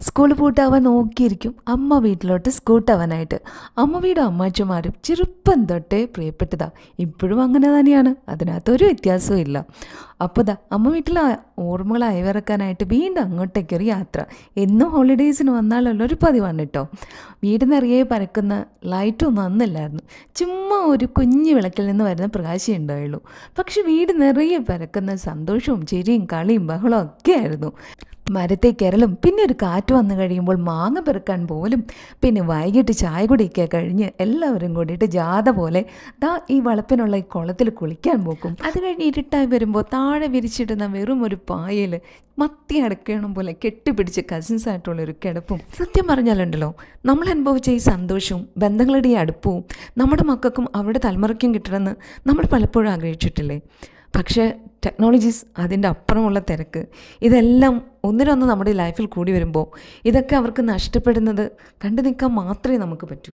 School പൂട്ടാവാൻ നോക്കിയിരിക്കും അമ്മ വീട്ടിലോട്ട് സ്കൂട്ടാവാനായിട്ട് അമ്മ വീടും അമ്മാച്ചുമാരും ചെറുപ്പം തൊട്ടേ പ്രിയപ്പെട്ടതാ. ഇപ്പോഴും അങ്ങനെ തന്നെയാണ്. അതിനകത്തൊരു വ്യത്യാസവും ഇല്ല. അപ്പോൾ ദാ അമ്മ വീട്ടിലെ ഓർമ്മകൾ അയവിറക്കാനായിട്ട് വീണ്ടും അങ്ങോട്ടേക്ക് ഒരു യാത്ര. എന്നും ഹോളിഡേയ്സിന് വന്നാലുള്ള ഒരു പതിവാണ് കേട്ടോ. വീട് നിറയെ പരക്കുന്ന ലൈറ്റൊന്നും അന്നില്ലായിരുന്നു. ചുമ്മാ ഒരു കുഞ്ഞു വിളക്കിൽ നിന്ന് വരുന്ന പ്രകാശം ഉണ്ടായുള്ളൂ. പക്ഷെ വീട് നിറയെ പരക്കുന്ന സന്തോഷവും ചിരിയും കളിയും ബഹളവും ഒക്കെ ആയിരുന്നു. മരത്തെ കിരലും പിന്നെ ഒരു കാറ്റ് വന്നു കഴിയുമ്പോൾ മാങ്ങ പെറുക്കാൻ പോലും പിന്നെ വൈകിട്ട് ചായ കുടിക്കുക കഴിഞ്ഞ് എല്ലാവരും കൂടിയിട്ട് ജാഥ പോലെ ദാ ഈ വളപ്പിനുള്ള ഈ കുളത്തിൽ കുളിക്കാൻ പോക്കും. അത് കഴിഞ്ഞ് ഇരുട്ടായി വരുമ്പോൾ താഴെ വിരിച്ചിടുന്ന വെറും ഒരു പായൽ മത്തി അടക്കണം പോലെ കെട്ടിപ്പിടിച്ച് കസിൻസ് ആയിട്ടുള്ള ഒരു കിടപ്പും. സത്യം പറഞ്ഞാലുണ്ടല്ലോ നമ്മൾ അനുഭവിച്ച ഈ സന്തോഷവും ബന്ധങ്ങളുടെ ഈ അടുപ്പവും നമ്മുടെ മക്കൾക്കും അവരുടെ തലമുറയ്ക്കും കിട്ടണമെന്ന് നമ്മൾ പലപ്പോഴും ആഗ്രഹിച്ചിട്ടില്ലേ? പക്ഷേ ടെക്നോളജീസ് അതിന്റെ അപ്പുറമുള്ള തിരക്ക്. ഇതെല്ലാം ഒന്നിനൊന്ന് നമ്മുടെ ലൈഫിൽ കൂടി വരുമ്പോൾ ഇതൊക്കെ അവർക്ക് നഷ്ടപ്പെടുന്നത് കണ്ടു നിൽക്കാൻ മാത്രമേ നമുക്ക് പറ്റൂ.